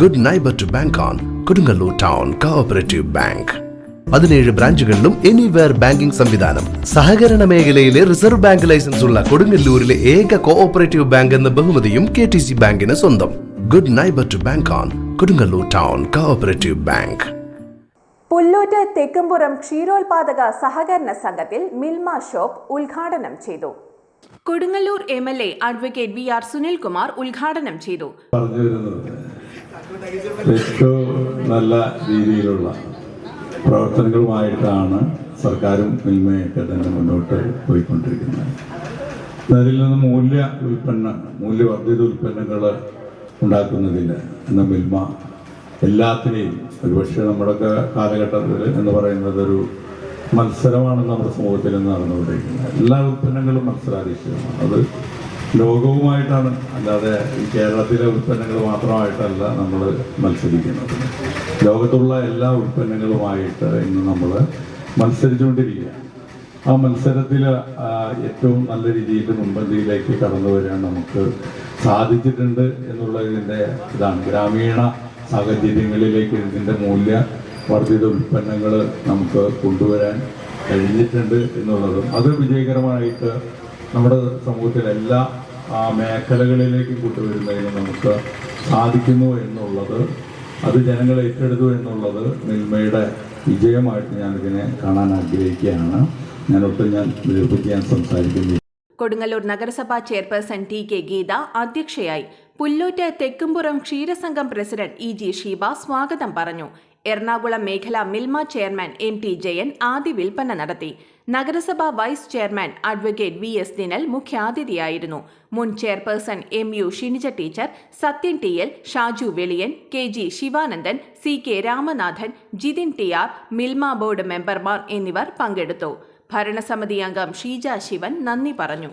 Good neighbour to bank on Kodungallur town cooperative bank പതിനേഴ് ബ്രാഞ്ചുകളിലും anywhere banking സംവിധാനം. സഹകരണ മേഖലയിലെ റിസർവ് ബാങ്ക് ലൈസൻസ് ഉള്ള കൊടുങ്ങല്ലൂരിലെ ഏക കോഓപ്പറേറ്റീവ് ബാങ്ക് എന്ന ബഹുമതിയും കെ ടി സി ബാങ്കിന് സ്വന്തം. Good neighbour to bank on Kodungallur town cooperative bank Pullut Thekkumpuram ക്ഷീരോത്പാദക സഹകരണ സംഘത്തിൽ മിൽമ ഷോപ്പ് ഉദ്ഘാടനം ചെയ്തു. Kodungallur M L A advocate V R Sunilkumar ഉദ്ഘാടനം ചെയ്തു. ഏറ്റവും നല്ല രീതിയിലുള്ള പ്രവർത്തനങ്ങളുമായിട്ടാണ് സർക്കാരും മിൽമയൊക്കെ തന്നെ മുന്നോട്ട് പോയിക്കൊണ്ടിരിക്കുന്നത്. അതിൽ നിന്ന് മൂല്യ ഉൽപ്പന്ന മൂല്യവർദ്ധിത ഉൽപ്പന്നങ്ങൾ ഉണ്ടാക്കുന്നതിന് എന്ന മിൽമ എല്ലാത്തിനെയും ഒരുപക്ഷെ നമ്മുടെയൊക്കെ കാലഘട്ടത്തിൽ എന്ന് പറയുന്നത് ഒരു മത്സരമാണ് നമ്മുടെ സമൂഹത്തിൽ നടന്നുകൊണ്ടിരിക്കുന്നത്. എല്ലാ ഉൽപ്പന്നങ്ങളും മത്സരാധിഷ്ഠിതമാണ് അത് ലോകവുമായിട്ടാണ്. അല്ലാതെ കേരളത്തിലെ ഉൽപ്പന്നങ്ങൾ മാത്രമായിട്ടല്ല നമ്മൾ മത്സരിക്കുന്നത്. ലോകത്തുള്ള എല്ലാ ഉൽപ്പന്നങ്ങളുമായിട്ട് ഇന്ന് നമ്മൾ മത്സരിച്ചുകൊണ്ടിരിക്കുകയാണ്. ആ മത്സരത്തിൽ ഏറ്റവും നല്ല രീതിയിൽ മുൻപന്തിയിലേക്ക് കടന്നു വരാൻ നമുക്ക് സാധിച്ചിട്ടുണ്ട് എന്നുള്ളതിന്റെ ഇതാണ്. ഗ്രാമീണ സാഹചര്യങ്ങളിലേക്ക് ഇതിന്റെ മൂല്യ വർദ്ധിത ഉൽപ്പന്നങ്ങൾ നമുക്ക് കൊണ്ടുവരാൻ കഴിഞ്ഞിട്ടുണ്ട് എന്നുള്ളതും. അത് വിജയകരമായിട്ട് നമ്മുടെ സമൂഹത്തിലെ എല്ലാ ആ, മേഖലകളിലേക്ക് കൊണ്ടുവരുന്നതിന് നമുക്ക് സാധിക്കുന്നു എന്നുള്ളത് അത് ജനങ്ങൾ ഏറ്റെടുത്തു എന്നുള്ളത് മിൽമയുടെ വിജയമായിട്ട് ഞാനിതിനെ കാണാൻ ആഗ്രഹിക്കുകയാണ്. ഞാനൊട്ടും ഞാൻ ദീർഘിക്കാൻ സംസാരിക്കുന്നു കൊടുങ്ങല്ലൂർ നഗരസഭാ ചെയർപേഴ്സൺ ടി കെ ഗീത അധ്യക്ഷയായി. പുല്ലൂറ്റ് തെക്കുംപുറം ക്ഷീരസംഘം പ്രസിഡന്റ് ഇ ജി ഷീബ സ്വാഗതം പറഞ്ഞു. എറണാകുളം മേഖല Milma chairman M T Jayan ആദ്യ വിൽപ്പന നടത്തി. നഗരസഭാ vice chairman advocate V S Dinal മുഖ്യാതിഥിയായിരുന്നു. മുൻ chairperson M U Shinija teacher Sathyan T L Shaju Veliyan K G Sivanandan C K Ramanathan Jithin T R Milma board മെമ്പർമാർ എന്നിവർ പങ്കെടുത്തു. ഭരണസമിതി അംഗം ഷീജ ശിവൻ നന്ദി പറഞ്ഞു.